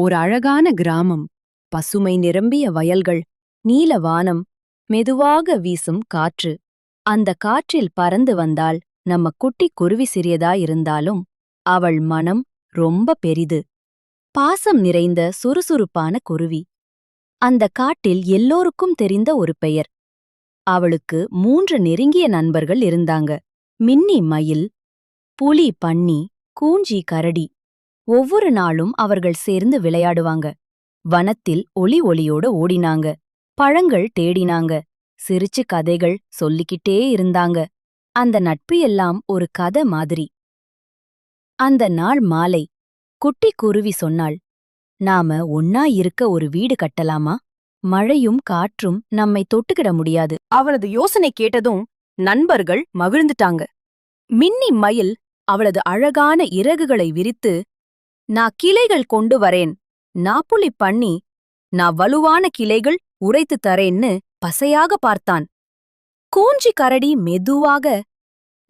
ஒரு அழகான கிராமம். பசுமை நிரம்பிய வயல்கள் நீல வானம் மெதுவாக வீசும் காற்று. அந்த காற்றில் பறந்து வந்தால் நம்ம குட்டி குருவி சிறியதாயிருந்தாலும் அவள் மனம் ரொம்ப பெரிது. பாசம் நிறைந்த சுறுசுறுப்பான குருவி. அந்த காட்டில் எல்லோருக்கும் தெரிந்த ஒரு பெயர். அவளுக்கு மூன்று நெருங்கிய நண்பர்கள் இருந்தாங்க. மின்னி மயில் புலி பன்னி கூஞ்சி கரடி. ஒவ்வொரு நாளும் அவர்கள் சேர்ந்து விளையாடுவாங்க. வனத்தில் ஒளி ஒளியோட ஓடினாங்க. பழங்கள் தேடினாங்க. சிரிச்சு கதைகள் சொல்லிக்கிட்டே இருந்தாங்க. அந்த நட்பு எல்லாம் ஒரு கதை மாதிரி. அந்த நாள் மாலை. குட்டி குருவி சொன்னாள் நாம ஒன்னா இருக்க ஒரு வீடு கட்டலாமா? மழையும் காற்றும் நம்மை தொட்டுக்கிட முடியாது. அவளது யோசனை கேட்டதும் நண்பர்கள் மகிழ்ந்துட்டாங்க. மின்னி மயில் அவளது அழகான இறகுகளை விரித்து நான் கிளைகள் கொண்டு வரேன். நாப்புளி பண்ணி நான் வலுவான கிளைகள் உரைத்து தரேன்னு பசையாக பார்த்தான். கூஞ்சி கரடி மெதுவாக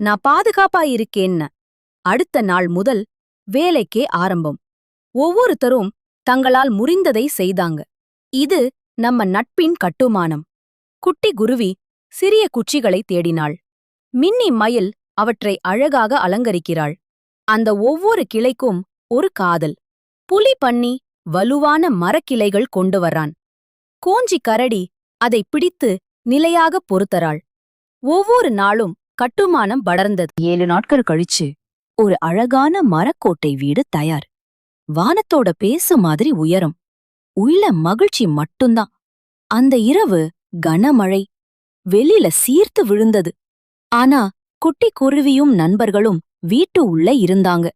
நான் பாதுகாப்பா இருக்கேன்ன அடுத்த நாள் முதல் வேலைக்கே ஆரம்பம். ஒவ்வொருத்தரும் தங்களால் முறிந்ததை செய்தாங்க. இது நம்ம நட்பின் கட்டுமானம். குட்டி குருவி சிறிய குச்சிகளை தேடினாள். மின்னி மயில் அவற்றை அழகாக அலங்கரிக்கிறாள். அந்த ஒவ்வொரு கிளைக்கும் ஒரு காதல். புலி பண்ணி வலுவான மரக்கிளைகள் கொண்டு வர்றான். கோஞ்சி கரடி அதை பிடித்து நிலையாக பொறுத்தராள் ஒவ்வொரு நாளும் கட்டுமானம் படர்ந்தது ஏழு நாட்கள் கழிச்சு ஒரு அழகான மரக்கோட்டை வீடு தயார். வானத்தோட பேசு மாதிரி உயரம். உள்ள மகிழ்ச்சி மட்டும்தான். அந்த இரவு கனமழை. வெளியில சீர்த்து விழுந்தது. ஆனா குட்டி குருவியும் நண்பர்களும் வீட்டு உள்ள இருந்தாங்க.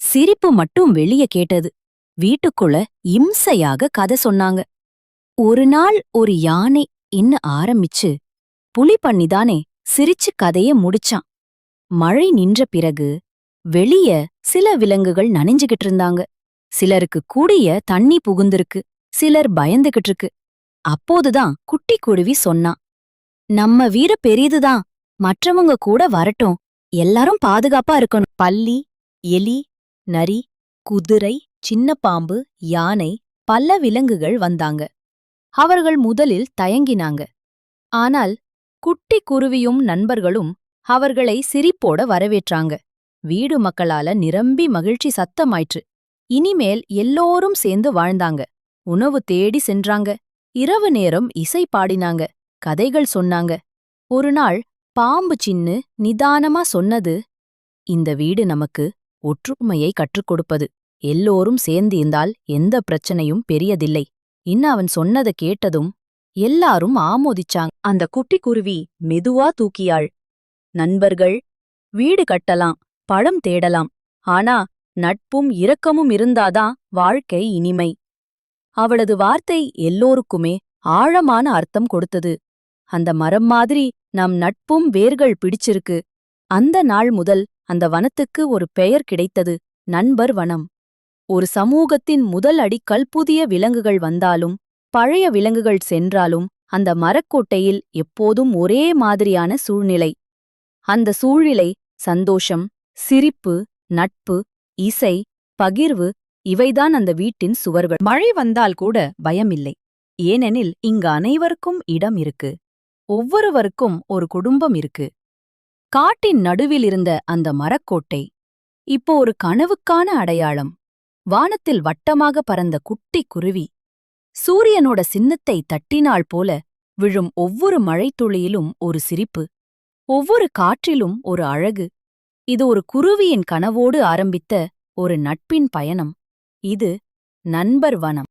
சிரிப்பு மட்டும் வெளிய கேட்டது. வீட்டுக்குள்ள இம்சையாக கதை சொன்னாங்க. ஒரு நாள் ஒரு யானை இன்ன ஆரம்பிச்சு புலி பண்ணிதானே சிரிச்சு கதைய முடிச்சான். மழை நின்ற பிறகு வெளிய சில விலங்குகள் நனைஞ்சுகிட்டு இருந்தாங்க. சிலருக்கு கூடிய தண்ணி புகுந்திருக்கு சிலர் பயந்துகிட்டு இருக்கு. அப்போதுதான் குட்டி குருவி சொன்னான் நம்ம வீர பெரியதுதான் மற்றவங்க கூட வரட்டும் எல்லாரும் பாதுகாப்பா இருக்கணும். பள்ளி எலி நரி குதிரை சின்ன பாம்பு யானை பல விலங்குகள் வந்தாங்க. அவர்கள் முதலில் தயங்கினாங்க. ஆனால் குட்டி குருவியும் நண்பர்களும் அவர்களை சிரிப்போட வரவேற்றாங்க. வீடு மக்களால நிரம்பி மகிழ்ச்சி சத்தமாயிற்று. இனிமேல் எல்லோரும் சேர்ந்து வாழ்ந்தாங்க. உணவு தேடி சென்றாங்க. இரவு நேரம் இசை பாடினாங்க. கதைகள் சொன்னாங்க. ஒரு நாள் பாம்பு சின்னு நிதானமா சொன்னது இந்த வீடு நமக்கு ஒற்றுமையை கற்றுக் கொடுப்பது. எல்லோரும் சேர்ந்திருந்தால் எந்த பிரச்சனையும் பெரியதில்லை. இன்ன அவன் சொன்னதை கேட்டதும் எல்லாரும் ஆமோதிச்சாங்க. அந்த குட்டி குருவி மெதுவா தூக்கியாள். நண்பர்கள் வீடு கட்டலாம் பழம் தேடலாம். ஆனா நட்பும் இரக்கமும் இருந்தாதான் வாழ்க்கை இனிமை. அவளது வார்த்தை எல்லோருக்குமே ஆழமான அர்த்தம் கொடுத்தது. அந்த மரம் மாதிரி நம் நட்பும் வேர்கள் பிடிச்சிருக்கு. அந்த நாள் முதல் அந்த வனத்துக்கு ஒரு பெயர் கிடைத்தது நண்பர் வனம். ஒரு சமூகத்தின் முதல் அடிக்கல் புதிய விலங்குகள் வந்தாலும் பழைய விலங்குகள் சென்றாலும் அந்த மரக்கோட்டையில் எப்போதும் ஒரே மாதிரியான சூழ்நிலை. அந்த சூழ்நிலை சந்தோஷம் சிரிப்பு நட்பு இசை பகிர்வு இவைதான் அந்த வீட்டின் சுவர்கள். மழை வந்தால் கூட பயமில்லை. ஏனெனில் இங்கு அனைவருக்கும் இடம் இருக்கு. ஒவ்வொருவருக்கும் ஒரு குடும்பம் இருக்கு. காட்டின் நடுவில் இருந்த அந்த மரக்கோட்டை இப்போ ஒரு கனவுக்கான அடையாளம். வானத்தில் வட்டமாக பறந்த குட்டி குருவி சூரியனோட சின்னத்தை தட்டினாள் போல விழும் ஒவ்வொரு மழைத்துளியிலும் ஒரு சிரிப்பு ஒவ்வொரு காற்றிலும் ஒரு அழகு. இது ஒரு குருவியின் கனவோடு ஆரம்பித்த ஒரு நட்பின் பயணம். இது நண்பர் வனம்.